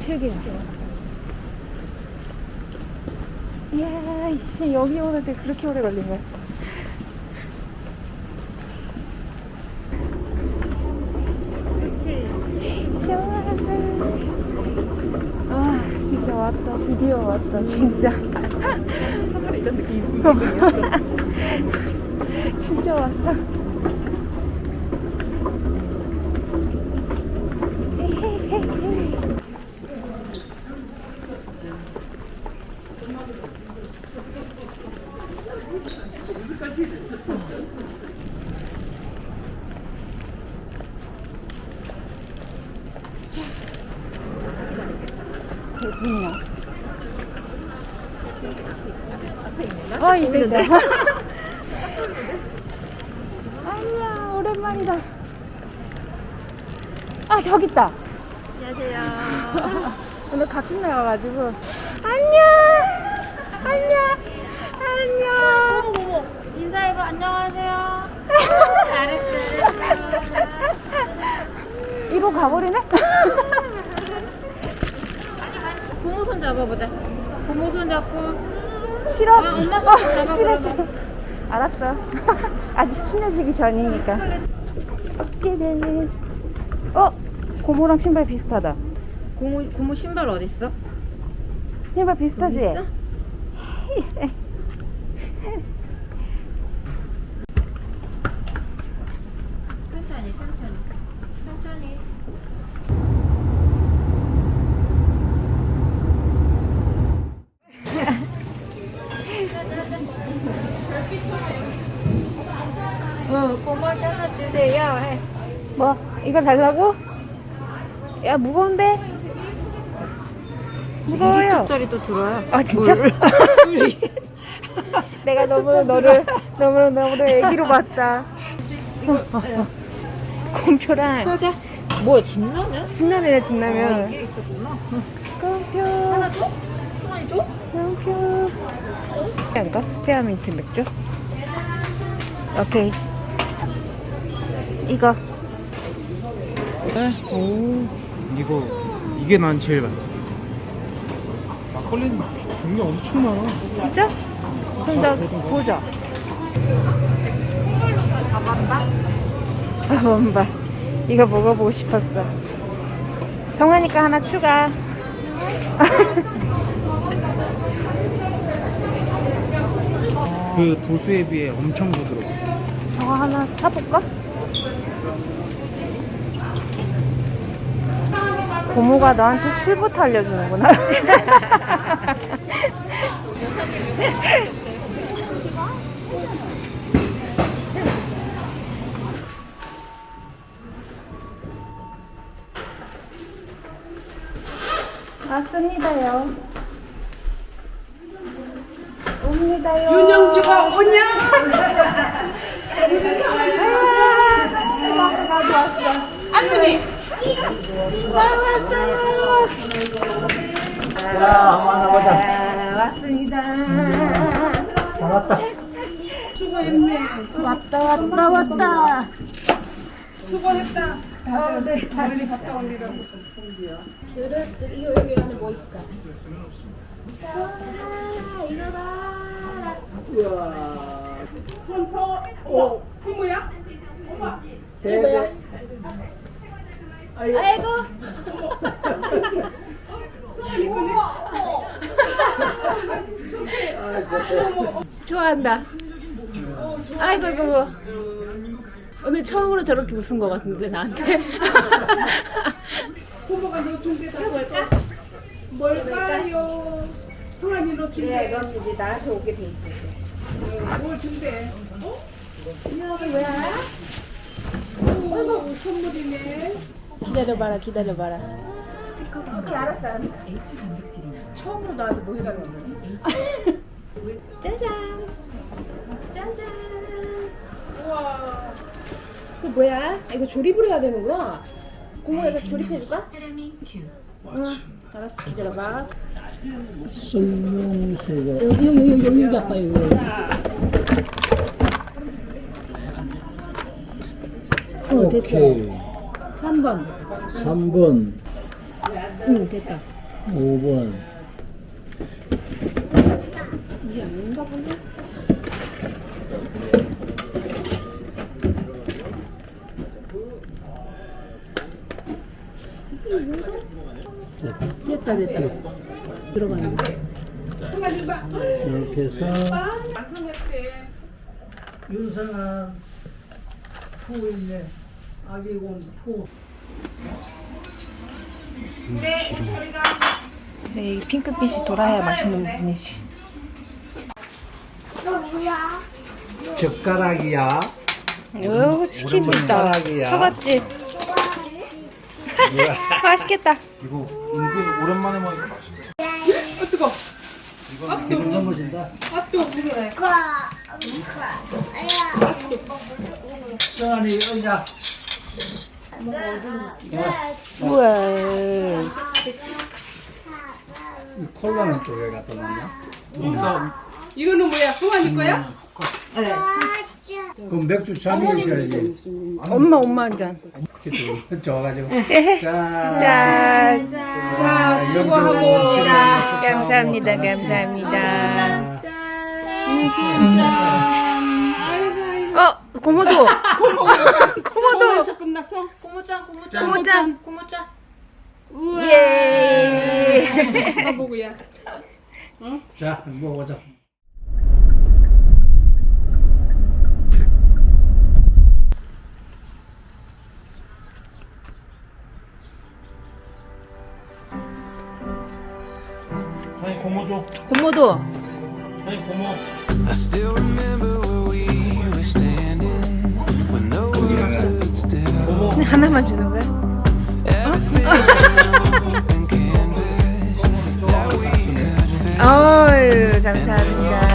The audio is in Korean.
7개월. 이야, 이씨, 여기 오는데 그렇게 오래 걸린 거야. 좋아. 아, 진짜 왔다. 드디어 왔다. 진짜. 이런 느낌. 진짜 왔어. 대분이야. 어, 이때 있다. 안녕, 오랜만이다. 아, 저기 있다. 안녕하세요. 오늘 같은 날 와가지고. 안녕! 안녕! 안녕! 인사해봐. 안녕하세요. 이로 가버리네? 고모 손 잡아보자. 고모 손 잡고. 싫어? 아, 엄마 어, 손 잡아, 싫어. 싫어. 알았어. 아직 친해지기 전이니까. 어깨는. 어? 고모랑 신발 비슷하다. 고모 고모 신발 어디 있어? 신발 비슷하지? 있어? 천천히 천천히 천천히. 어, 고모 잘라주세요. 해. 뭐, 이거 달라고? 야, 무거운데? 무거워요. 2리터짜리 또 들어요. 아, 진짜? 물. 물이. 내가 너무 너를 너무 너무 애기로 봤다. 곰표랑 꺼자. 뭐야, 진라면? 진라면이야 어, 진라면. 이게 있었구나. 곰표 하나 줘? 수만이 줘? 곰표. 스페어인가? 스페어민트 맥주. 오케이. 이거. 오. 이거 이게 난 제일 맛있어. 막걸리는 종류 엄청 많아. 진짜? 그럼 나 보자. 아, 원바. 이거 먹어보고 싶었어. 성하니까 하나 추가. 그 도수에 비해 엄청 부드러워. 저거 하나 사볼까? 고모가 너한테 술부터 알려주는구나. 왔습니다요. 옵니다요. 윤영주가 오냐? 왔어. 안누니. 왔어요. 야, 한번 나보자. 아, 왔습니다. 나왔다. 수고했네. 왔다 왔다 왔다. 수고했다. 아, 네. 다른이 갔다 올리라고. 손서 오 부모야? 엄마. 아이고. 좋아한다. 아이고 이거 오늘 처음으로 저렇게 웃은 것 같은데 나한테. 부모가? 뭘까요? 성환이로 준대. 넌 이제 나한테 오게 돼 있어. 뭘 준대? 어? 뭐야? 오, 선물이네. 기다려봐라, 기다려봐라. 처음으로 나한테 뭐 해달라고 그러지? 짜잔. 짜잔. 우와. 그 뭐야? 아, 이거 조립을 해야 되는구나. 고모 이거 조립해줄까? 응. 알았어, 기다려봐. 설명서가 여기 여기 여기 여기 여기 아빠 여기. 어 됐어. 오케이 3번. 3번 응 됐다. 5번 이게 아닌가 본데? 됐다 됐다. 들어가는 거. 이렇게 해서. 윤상한 푸 있네 아기 곰 푸 네, 이 핑크빛이 돌아야 맛있는 분이지. 젓가락이야 오, 치킨 있다. 처갓집. 맛있겠다. 이거 은근 오랜만에 먹으니까 맛있어. 어, 뜨거. 이거 넘어진다 아, 또. 수환이 의자 우와. 이 콜라는 또 왜 갖다 놨냐 이거는 뭐야? 성환이 거야? 그럼 맥주 잔이 있어야지 엄마, 엄마 한 잔. 좋아가지고 자 짠. 자, 수고하고 감사합니다, 감사합니다. 어, 고모도. 고모도. 벌써 끝났어? 고무장 고무장 고모짱. 고무장. 우와. 예. 쳐다보고야. 자 먹어보자 아니 고모 줘. 고모도. 아니 고모. I still remember where we were standing when the world stood still. 하나만 주는 거야? 어유 감